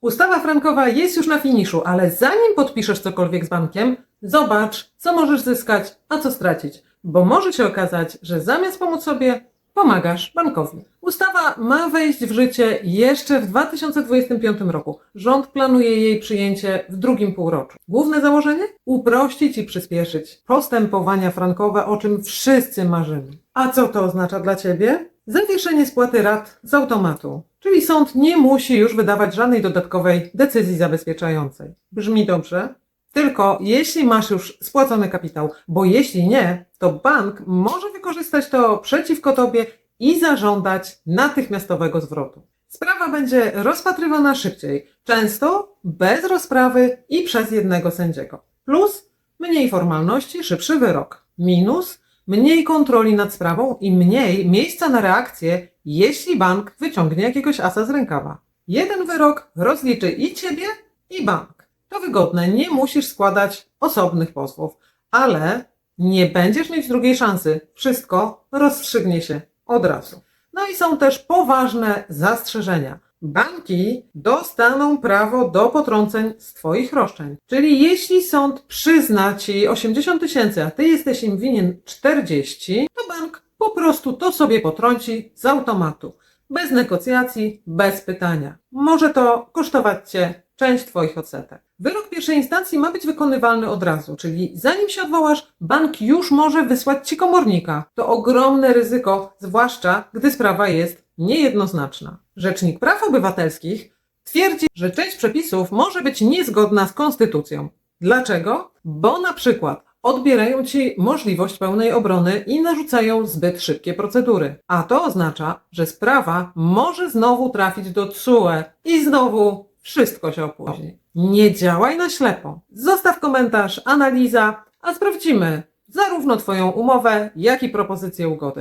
Ustawa frankowa jest już na finiszu, ale zanim podpiszesz cokolwiek z bankiem, zobacz, co możesz zyskać, a co stracić, bo może się okazać, że zamiast pomóc sobie, pomagasz bankowi. Ustawa ma wejść w życie jeszcze w 2025 roku. Rząd planuje jej przyjęcie w drugim półroczu. Główne założenie? Uprościć i przyspieszyć postępowania frankowe, o czym wszyscy marzymy. A co to oznacza dla Ciebie? Zawieszenie spłaty rat z automatu. Czyli sąd nie musi już wydawać żadnej dodatkowej decyzji zabezpieczającej. Brzmi dobrze? Tylko jeśli masz już spłacony kapitał, bo jeśli nie, to bank może wykorzystać to przeciwko tobie i zażądać natychmiastowego zwrotu. Sprawa będzie rozpatrywana szybciej, często bez rozprawy i przez jednego sędziego. Plus mniej formalności, szybszy wyrok. Minus mniej kontroli nad sprawą i mniej miejsca na reakcję, jeśli bank wyciągnie jakiegoś asa z rękawa. Jeden wyrok rozliczy i ciebie, i bank. To wygodne, nie musisz składać osobnych pozwów, ale nie będziesz mieć drugiej szansy. Wszystko rozstrzygnie się od razu. No i są też poważne zastrzeżenia. Banki dostaną prawo do potrąceń z Twoich roszczeń. Czyli jeśli sąd przyzna Ci 80 tysięcy, a Ty jesteś im winien 40, to bank po prostu to sobie potrąci z automatu. Bez negocjacji, bez pytania. Może to kosztować Cię część Twoich odsetek. Wyrok pierwszej instancji ma być wykonywalny od razu, czyli zanim się odwołasz, bank już może wysłać Ci komornika. To ogromne ryzyko, zwłaszcza gdy sprawa jest niejednoznaczna. Rzecznik Praw Obywatelskich twierdzi, że część przepisów może być niezgodna z konstytucją. Dlaczego? Bo na przykład odbierają ci możliwość pełnej obrony i narzucają zbyt szybkie procedury. A to oznacza, że sprawa może znowu trafić do TSUE i znowu wszystko się opóźni. Nie działaj na ślepo. Zostaw komentarz, analiza, a sprawdzimy zarówno Twoją umowę, jak i propozycję ugody.